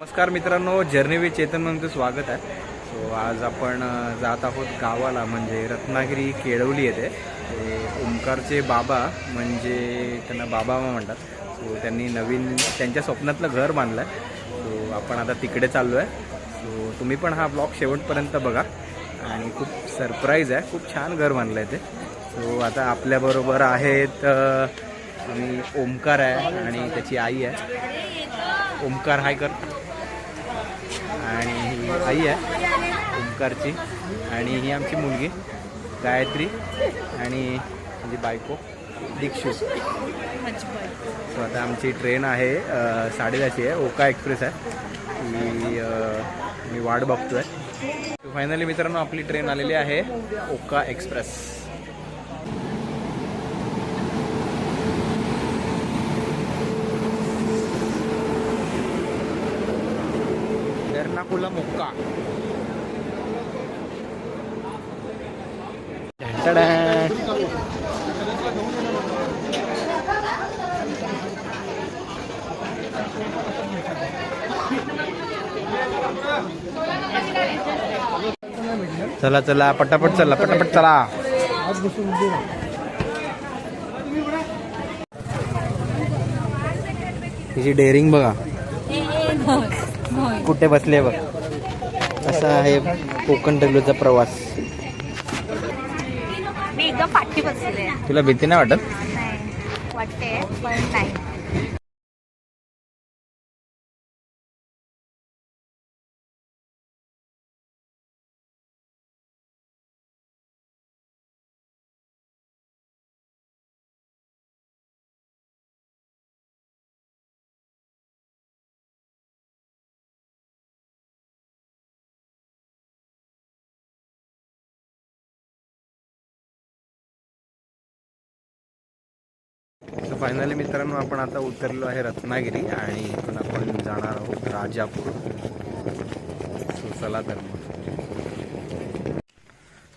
नमस्कार मित्रांनो जर्नी वे चेतन स्वागत आहे. सो आज आपण जात आहोत गावाला म्हणजे रत्नागिरी केळवली येते ते ओमकारचे बाबा म्हणजे त्यांना बाबा म्हणतात. सो त्यांनी नवीन त्यांच्या स्वप्नातलं घर बांधलं आहे सो आपण आता तिकडे चाललो आहे सो तुम्ही पण हा ब्लॉग शेवटपर्यंत बघा. आणि खूप सरप्राईज आहे. खूप छान घर बांधलं आहे ते. सो आता आपल्याबरोबर आहेत आम्ही आणि ओमकार आहे आणि त्याची आई आहे. ओमकार हाय कर. आणि ही आई आहे ओमकारची. आणि ही आमची मुलगी गायत्री आणि माझी बायको दीक्षू. सो आता आमची ट्रेन आहे साडेदहाची आहे ओका एक्सप्रेस आहे. मी मी वाट बघतो आहे फायनली मित्रांनो आपली ट्रेन आलेली आहे ओका एक्सप्रेस. एर्नाकुलम ओक्का चला चला पटापट चला पटापट चला. तिची डेअरिंग बघा. कुठे बसले बघ. असा आहे कोकण रेल्वेचा प्रवास. मी एकदम पाठी बसले. तुला भीती नाही वाटत? वाटते पण नाही. फायनली मित्रांनो आपण आता उतरलो आहे रत्नागिरी आणि इथून आपण जाणार आहोत राजापूर. सो चला तर मग.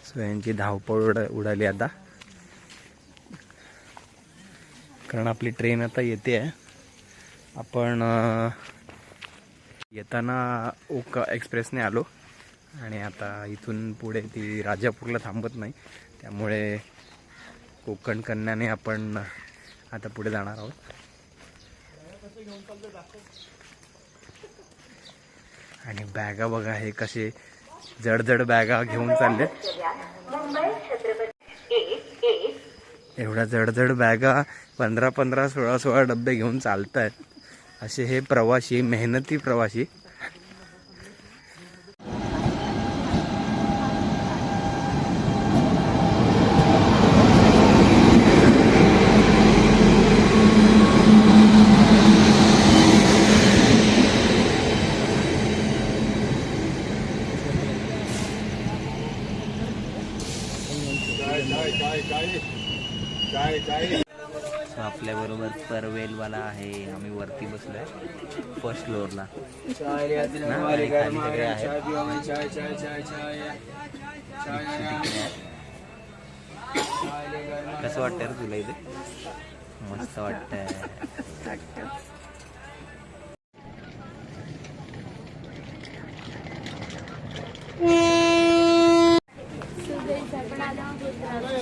सो यांची धावपळ उड उडाली आता. कारण आपली ट्रेन आता येते आहे. आपण येताना ओका एक्सप्रेसने आलो. आणि आता इथून पुढे ती राजापूरला थांबत नाही. त्यामुळे कोकण कन्याने आपण आता पुढे जाणार आहोत. आणि बॅगा बघा हे कसे जड जड बॅगा घेऊन चालले. एवढ्या जड जड बॅगा पंधरा पंधरा सोळा सोळा डबे घेऊन चालत आहेत असे हे प्रवासी मेहनती प्रवासी आपल्या बरोबर परवेलवाला आहे. आम्ही वरती बसलोय. फर्स्ट फ्लोअरला कसं वाटतंय रे तुला इथे? मस्त वाटतंय.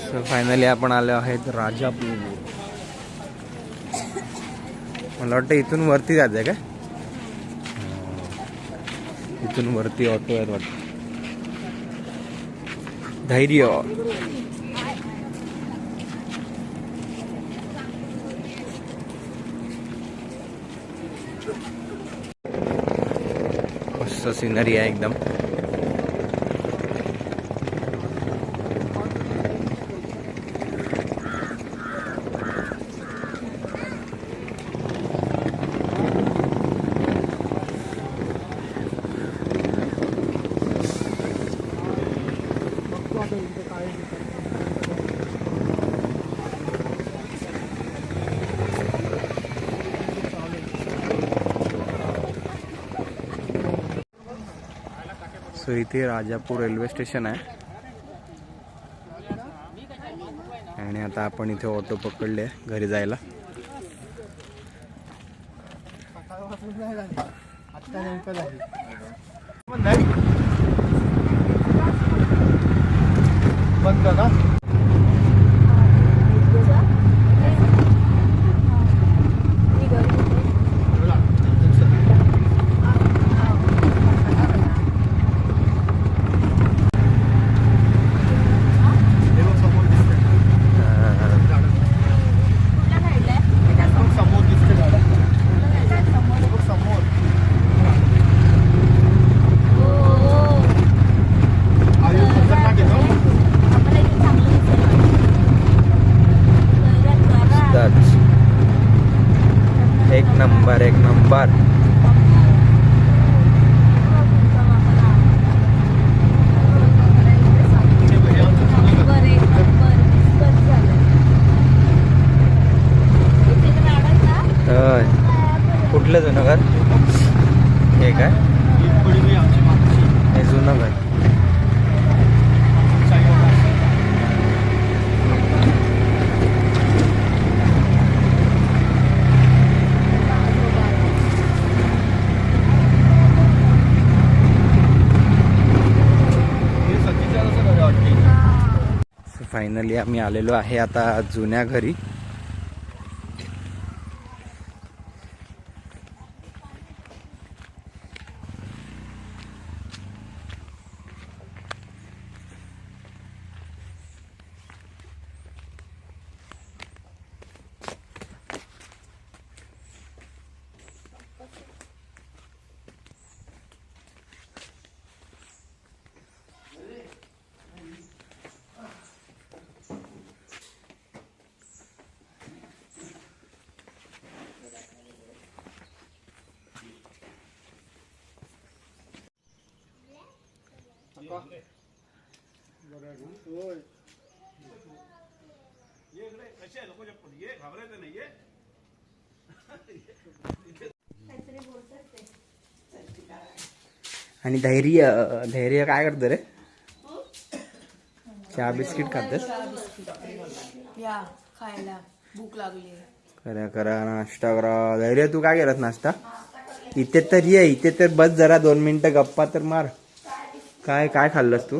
सो फायनली आपण आलो आहेत राजापूर. मला वाटतं इथून वरती जायचं काय? हो. इथून वरती ऑटो आहेत वाटत. धैर्य. मस्त सिनरी आहे एकदम. सो इथे राजापूर रेल्वे स्टेशन आहे. आणि आता आपण इथे ऑटो पकडले घरी जायला. बंद ना नंबर कुठलं जुनं घर? हे काय? हे जुनं घर साईबाबा असते. हे सतीच्या असं घर आहे वाटते फायनली आम्ही आलेलो आहे आता जुन्या घरी. आणि धैर्य धैर्य काय करतो रे? चहा बिस्किट खातेस? या खायला. भूक लागली. करा करा नाश्ता करा. धैर्य तू काय करत नाश्ता? इथे तर ये इथे तर बस जरा दोन मिनिटं गप्पा तर मार. काय काय खाल्लंस तू?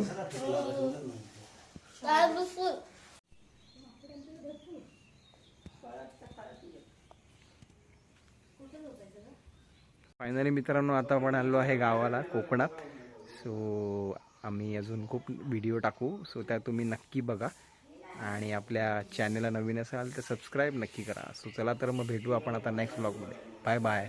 फायनली मित्रांनो आता आपण आलो आहे गावाला कोकणात. सो आम्ही अजून खूप व्हिडिओ टाकू. सो त्या तुम्ही नक्की बघा. आणि आपल्या चॅनलला नवीन असाल तर सबस्क्राईब नक्की करा. सो चला तर मग भेटू आपण आता नेक्स्ट ब्लॉगमध्ये बाय बाय